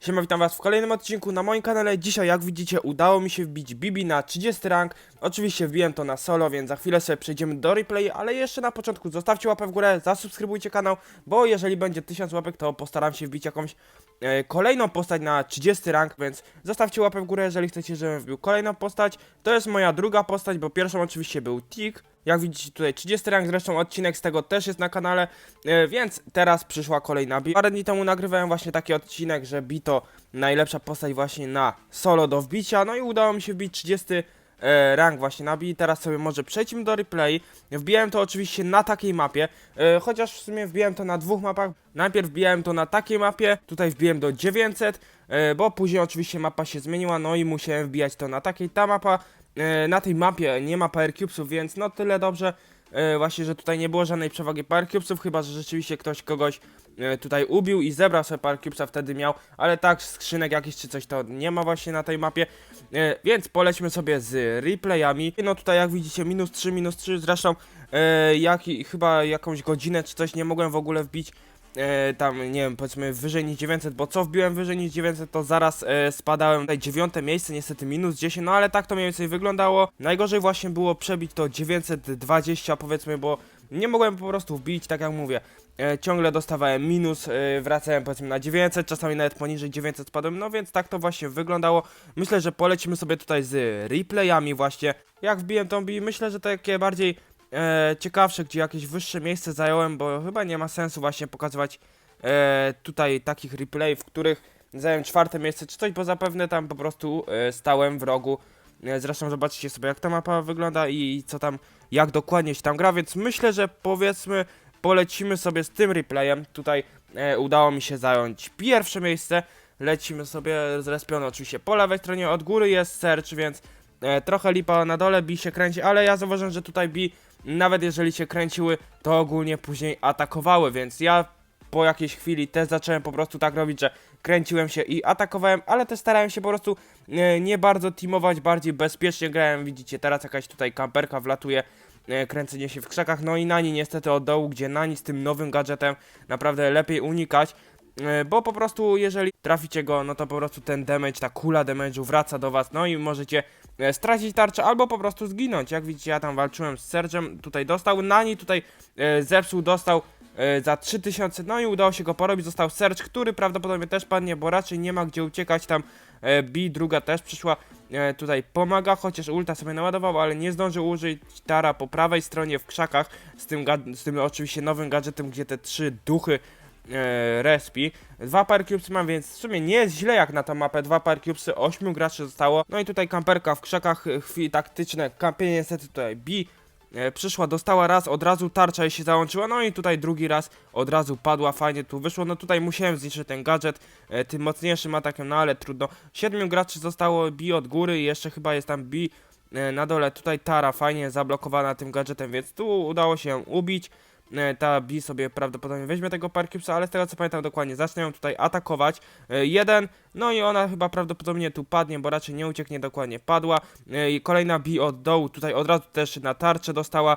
Siema, witam was w kolejnym odcinku na moim kanale. Dzisiaj, jak widzicie, udało mi się wbić Bibi na 30 rank. Oczywiście wbiłem to na solo, więc za chwilę sobie przejdziemy do replay, ale jeszcze na początku zostawcie łapę w górę, zasubskrybujcie kanał, bo jeżeli będzie 1000 łapek, to postaram się wbić jakąś e, kolejną postać na 30 rank, więc zostawcie łapę w górę, jeżeli chcecie, żebym wbił kolejną postać. To jest moja druga postać, bo pierwszą oczywiście był Tik. Jak widzicie tutaj 30 rank, zresztą odcinek z tego też jest na kanale, e, więc teraz przyszła kolejna Bi. Parę dni temu nagrywałem właśnie taki odcinek, że Bito najlepsza postać właśnie na solo do wbicia, no i udało mi się wbić 30 e, rank właśnie na Bi. Teraz sobie może przejdźmy do replay. Wbijałem to oczywiście na takiej mapie, e, chociaż w sumie wbiłem to na dwóch mapach. Najpierw wbijałem to na takiej mapie, tutaj wbiłem do 900, e, bo później oczywiście mapa się zmieniła, no i musiałem wbijać to na takiej. Ta mapa, na tej mapie nie ma power cubesów, więc no tyle dobrze. E, właśnie, że tutaj nie było żadnej przewagi power cubesów, chyba że rzeczywiście ktoś kogoś e, tutaj ubił i zebrał sobie power cubesa, wtedy miał, ale tak skrzynek jakiś czy coś to nie ma właśnie na tej mapie, e, więc polećmy sobie z replayami. No tutaj jak widzicie minus 3, minus 3, zresztą e, jak, chyba jakąś godzinę czy coś nie mogłem w ogóle wbić e, tam, nie wiem, powiedzmy wyżej niż 900, bo co wbiłem wyżej niż 900, to zaraz e, spadałem tutaj dziewiąte miejsce, niestety minus 10, no ale tak to mniej więcej wyglądało. Najgorzej właśnie było przebić to 920 powiedzmy, bo nie mogłem po prostu wbić, tak jak mówię. E, ciągle dostawałem minus, e, wracałem powiedzmy na 900, czasami nawet poniżej 900 spadłem, no więc tak to właśnie wyglądało. Myślę, że polecimy sobie tutaj z replayami właśnie. Jak wbiłem tą bi, myślę, że takie bardziej e, ciekawsze, gdzie jakieś wyższe miejsce zająłem, bo chyba nie ma sensu właśnie pokazywać e, tutaj takich replay, w których zająłem czwarte miejsce czy coś, bo zapewne tam po prostu e, stałem w rogu. E, zresztą zobaczycie sobie jak ta mapa wygląda i co tam, jak dokładnie się tam gra, więc myślę, że powiedzmy polecimy sobie z tym replayem. Tutaj e, udało mi się zająć pierwsze miejsce. Lecimy sobie zrespiony oczywiście po lewej stronie, od góry jest search, więc e, trochę lipa na dole, bi się kręci, ale ja zauważyłem, że tutaj bi nawet jeżeli się kręciły, to ogólnie później atakowały, więc ja po jakiejś chwili też zacząłem po prostu tak robić, że kręciłem się i atakowałem, ale też starałem się po prostu e, nie bardzo teamować, bardziej bezpiecznie grałem. Widzicie, teraz jakaś tutaj kamperka wlatuje, e, kręcenie się w krzakach, no i Nani niestety od dołu, gdzie Nani z tym nowym gadżetem naprawdę lepiej unikać. E, Bo po prostu jeżeli traficie go, no to po prostu ten damage, ta kula damage'u wraca do was, no i możecie e, stracić tarczę albo po prostu zginąć. Jak widzicie, ja tam walczyłem z Sergem, tutaj dostał, Nani tutaj e, zepsuł, dostał za 3000, no i udało się go porobić, został Serge, który prawdopodobnie też padnie, bo raczej nie ma gdzie uciekać, tam. B druga też przyszła, tutaj pomaga, chociaż ulta sobie naładował, ale nie zdążył użyć. Tara po prawej stronie w krzakach, z tym, z tym oczywiście nowym gadżetem, gdzie te trzy duchy respi. Dwa par cubesy mam, więc w sumie nie jest źle jak na tą mapę. Dwa par cubesy, ośmiu graczy zostało. No i tutaj kamperka w krzakach, e, chwili taktyczne, kampienie niestety tutaj B. E, przyszła, dostała raz, od razu tarcza jej się załączyła, no i tutaj drugi raz od razu padła, fajnie tu wyszło, no tutaj musiałem zniszczyć ten gadżet e, tym mocniejszym atakiem, no ale trudno. Siedmiu graczy zostało B od góry i jeszcze chyba jest tam B e, na dole, tutaj Tara fajnie zablokowana tym gadżetem, więc tu udało się ją ubić. E, Ta B sobie prawdopodobnie weźmie tego Parkipsa, ale z tego co pamiętam dokładnie, zacznie ją tutaj atakować. E, Jeden, no i ona chyba prawdopodobnie tu padnie, bo raczej nie ucieknie dokładnie, padła. E, I kolejna B od dołu, tutaj od razu też na tarczę dostała,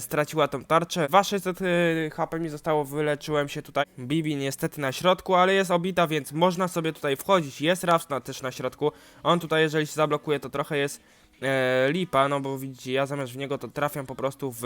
straciła tą tarczę. 2600 e, HP mi zostało, wyleczyłem się tutaj. Bibi niestety na środku, ale jest obita, więc można sobie tutaj wchodzić. Jest Rafsna też na środku. On tutaj, jeżeli się zablokuje, to trochę jest lipa, no bo widzicie, ja zamiast w niego to trafiam po prostu w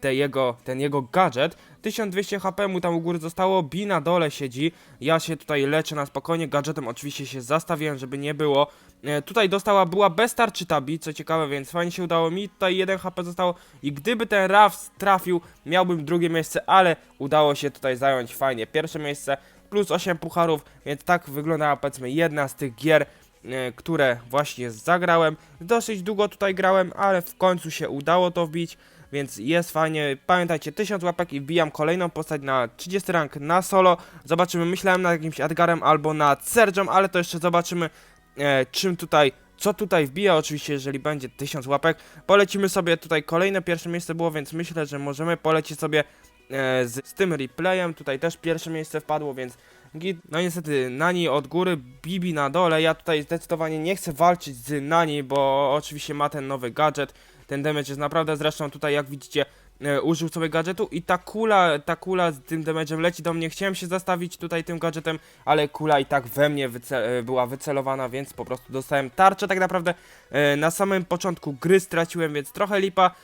te jego, ten jego gadżet. 1200 HP mu tam u góry zostało, Bi na dole siedzi. Ja się tutaj leczę na spokojnie, gadżetem oczywiście się zastawiłem, żeby nie było. E, tutaj dostała, była bez tarczy ta Bi, co ciekawe, więc fajnie się udało mi. Tutaj 1 HP zostało i gdyby ten Rafs trafił, miałbym drugie miejsce, ale udało się tutaj zająć fajnie pierwsze miejsce. Plus 8 pucharów, więc tak wyglądała powiedzmy jedna z tych gier, e, które właśnie zagrałem. Dosyć długo tutaj grałem, ale w końcu się udało to wbić, więc jest fajnie. Pamiętajcie, 1000 łapek i wbijam kolejną postać na 30 rank na solo. Zobaczymy, myślałem nad jakimś Edgarem albo nad Sergią, ale to jeszcze zobaczymy, e, czym tutaj. Co tutaj wbija, oczywiście, jeżeli będzie 1000 łapek. Polecimy sobie tutaj kolejne pierwsze miejsce było, więc myślę, że możemy polecieć sobie e, z, z tym replayem. Tutaj też pierwsze miejsce wpadło, więc git. No niestety Nani od góry, Bibi na dole. Ja tutaj zdecydowanie nie chcę walczyć z Nani, bo oczywiście ma ten nowy gadżet. Ten damage jest naprawdę, zresztą tutaj jak widzicie, e, użył sobie gadżetu i ta kula, ta kula z tym damage'em leci do mnie. Chciałem się zastawić tutaj tym gadżetem, ale kula i tak we mnie wyce e, była wycelowana, więc po prostu dostałem tarczę. Tak naprawdę e, na samym początku gry straciłem, więc trochę lipa.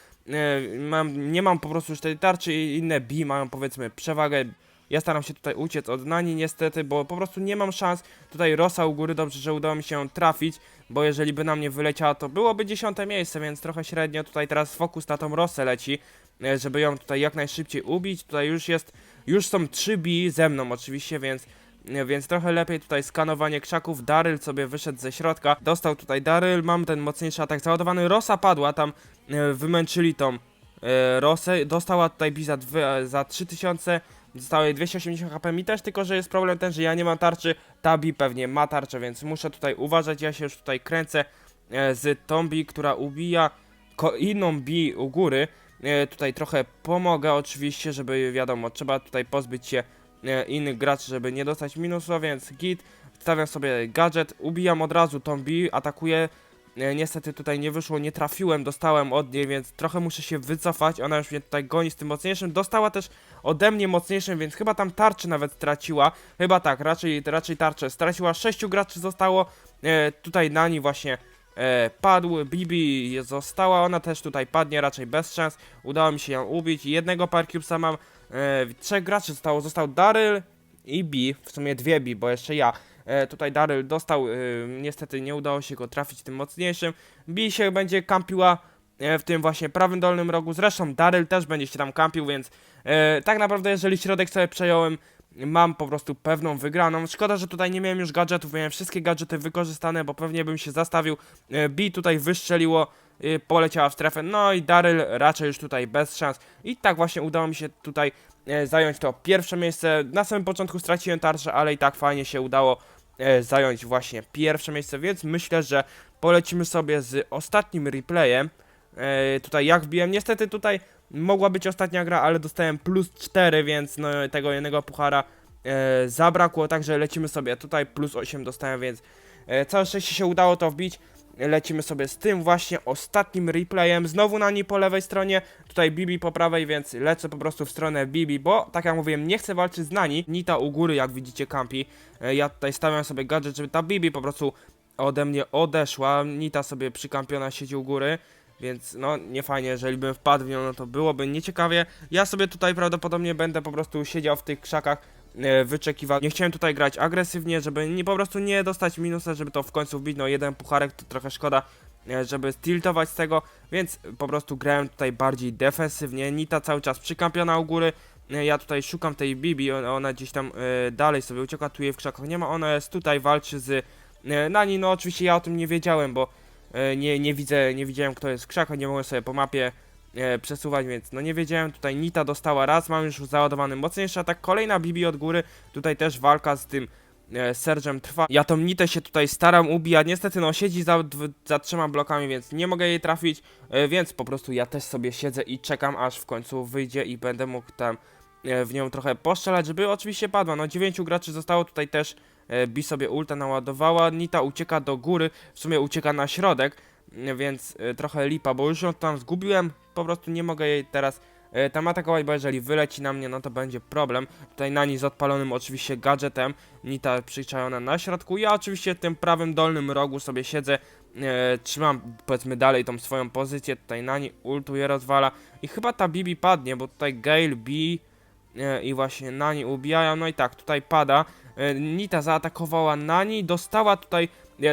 Mam, nie mam po prostu już tej tarczy i inne B mają powiedzmy przewagę. Ja staram się tutaj uciec od Nani niestety, bo po prostu nie mam szans. Tutaj Rosa u góry, dobrze, że udało mi się trafić, bo jeżeli by na mnie wyleciała, to byłoby dziesiąte miejsce, więc trochę średnio. Tutaj teraz fokus na tą Rosę leci, e, żeby ją tutaj jak najszybciej ubić. Tutaj już jest, już są 3 B ze mną oczywiście, więc e, więc trochę lepiej tutaj skanowanie krzaków. Daryl sobie wyszedł ze środka. Dostał tutaj Daryl, mam ten mocniejszy atak załadowany. Rosa padła, tam e, wymęczyli tą Rosę. Dostała tutaj B za, dwie, za 3000. Zostało jej 280 HP mi też, tylko że jest problem ten, że ja nie mam tarczy, Tabi pewnie ma tarczę, więc muszę tutaj uważać, ja się już tutaj kręcę e, z tą Bi, która ubija inną Bi u góry, e, tutaj trochę pomogę oczywiście, żeby wiadomo, trzeba tutaj pozbyć się e, innych graczy, żeby nie dostać minusu, więc git, wstawiam sobie gadżet, ubijam od razu tą Bi, atakuję, Niestety tutaj nie wyszło, nie trafiłem, dostałem od niej, więc trochę muszę się wycofać. Ona już mnie tutaj goni z tym mocniejszym. Dostała też ode mnie mocniejszym, więc chyba tam tarczy nawet straciła. Chyba tak, raczej, raczej tarczę straciła. Sześciu graczy zostało. E, tutaj Nani właśnie e, padł. Bibi została, ona też tutaj padnie, raczej bez szans. Udało mi się ją ubić. Jednego Parcubesa mam. E, trzech graczy zostało. Został Daryl i Bi, w sumie dwie Bi, bo jeszcze ja. E, tutaj Daryl dostał, e, niestety nie udało się go trafić tym mocniejszym. Bi się będzie kampiła e, w tym właśnie prawym dolnym rogu. Zresztą Daryl też będzie się tam kampił, więc tak naprawdę jeżeli środek sobie przejąłem, mam po prostu pewną wygraną. Szkoda, że tutaj nie miałem już gadżetów, miałem wszystkie gadżety wykorzystane, bo pewnie bym się zastawił. Bi tutaj wystrzeliło, poleciała w strefę, no i Daryl raczej już tutaj bez szans. I tak właśnie udało mi się tutaj zająć to pierwsze miejsce. Na samym początku straciłem tarczę, ale i tak fajnie się udało zająć właśnie pierwsze miejsce, więc myślę, że polecimy sobie z ostatnim replayem. E, tutaj jak wbiłem, niestety tutaj mogła być ostatnia gra, ale dostałem plus 4, więc no, tego jednego puchara e, zabrakło, także lecimy sobie tutaj plus 8 dostałem, więc e, całe szczęście się udało to wbić. Lecimy sobie z tym właśnie ostatnim replayem. Znowu na niej po lewej stronie, tutaj Bibi po prawej, więc lecę po prostu w stronę Bibi, bo tak jak mówiłem, nie chcę walczyć z Nani. Nita u góry, jak widzicie, kampi. E, Ja tutaj stawiam sobie gadżet, żeby ta Bibi po prostu ode mnie odeszła. Nita sobie przykampiona siedzi u góry. Więc no nie fajnie, jeżeli bym wpadł w nią, no to byłoby nieciekawie. Ja sobie tutaj prawdopodobnie będę po prostu siedział w tych krzakach, e, wyczekiwał. Nie chciałem tutaj grać agresywnie, żeby nie, po prostu nie dostać minusa, żeby to w końcu wbić. No jeden pucharek to trochę szkoda, e, żeby stiltować z tego, więc po prostu grałem tutaj bardziej defensywnie. Nita cały czas przykampiona u góry. E, Ja tutaj szukam tej Bibi, ona, gdzieś tam dalej sobie ucieka, tu jej w krzakach nie ma, ona jest tutaj, walczy z Nani, no oczywiście ja o tym nie wiedziałem, bo nie, nie widzę, nie widziałem kto jest w krzakach, nie mogłem sobie po mapie e, przesuwać, więc no nie wiedziałem, tutaj Nita dostała raz, mam już załadowany mocniejszy atak, kolejna Bibi od góry, tutaj też walka z tym e, Sergem trwa. Ja tą Nitę się tutaj staram ubijać, niestety no siedzi za, za trzema blokami, więc nie mogę jej trafić, e, więc po prostu ja też sobie siedzę i czekam aż w końcu wyjdzie i będę mógł tam e, w nią trochę postrzelać, żeby oczywiście padła. No dziewięciu graczy zostało tutaj też. E, Bi sobie ulta naładowała. Nita ucieka do góry, w sumie ucieka na środek, więc e, trochę lipa, bo już ją tam zgubiłem. Po prostu nie mogę jej teraz e, tam atakować, bo jeżeli wyleci na mnie, no to będzie problem. Tutaj Nani z odpalonym oczywiście gadżetem. Nita przyczajona na środku. Ja oczywiście w tym prawym dolnym rogu sobie siedzę. E, trzymam powiedzmy dalej tą swoją pozycję. Tutaj Nani ultuje, rozwala. I chyba ta Bibi padnie, bo tutaj Gale, B i właśnie Nani ubijają. No i tak, tutaj pada. Nita zaatakowała Nani, dostała tutaj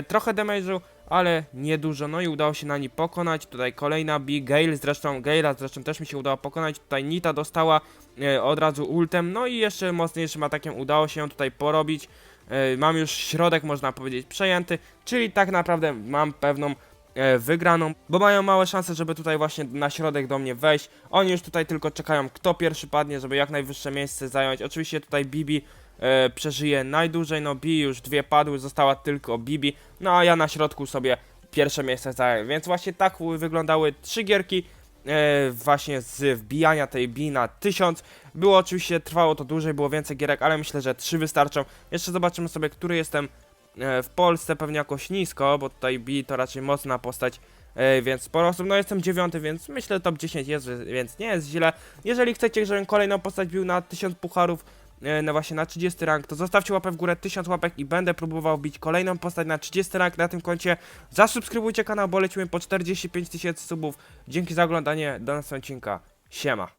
trochę damage'u, ale niedużo. No i udało się Nani pokonać. Tutaj kolejna B, Gale zresztą, Gale'a zresztą też mi się udało pokonać. Tutaj Nita dostała e, od razu ultem, no i jeszcze mocniejszym atakiem udało się ją tutaj porobić. E, mam już środek, można powiedzieć, przejęty, czyli tak naprawdę mam pewną e, wygraną, bo mają małe szanse, żeby tutaj właśnie na środek do mnie wejść. Oni już tutaj tylko czekają, kto pierwszy padnie, żeby jak najwyższe miejsce zająć. Oczywiście tutaj Bibi e, przeżyje najdłużej, no Bi już dwie padły, została tylko Bibi, no a ja na środku sobie pierwsze miejsce zająłem, więc właśnie tak wyglądały trzy gierki, e, właśnie z wbijania tej Bi na 1000. Było oczywiście, trwało to dłużej, było więcej gierek, ale myślę, że trzy wystarczą. Jeszcze zobaczymy sobie, który jestem e, w Polsce, pewnie jakoś nisko, bo tutaj Bi to raczej mocna postać e, więc sporo osób, no jestem dziewiąty, więc myślę top 10 jest, więc nie jest źle. Jeżeli chcecie, żebym kolejną postać bił na 1000 pucharów, e, no właśnie na 30 rank, to zostawcie łapę w górę, 1000 łapek i będę próbował bić kolejną postać na 30 rank na tym koncie. Zasubskrybujcie kanał, bo lecimy po 45 tysięcy subów. Dzięki za oglądanie, do następnego odcinka. Siema.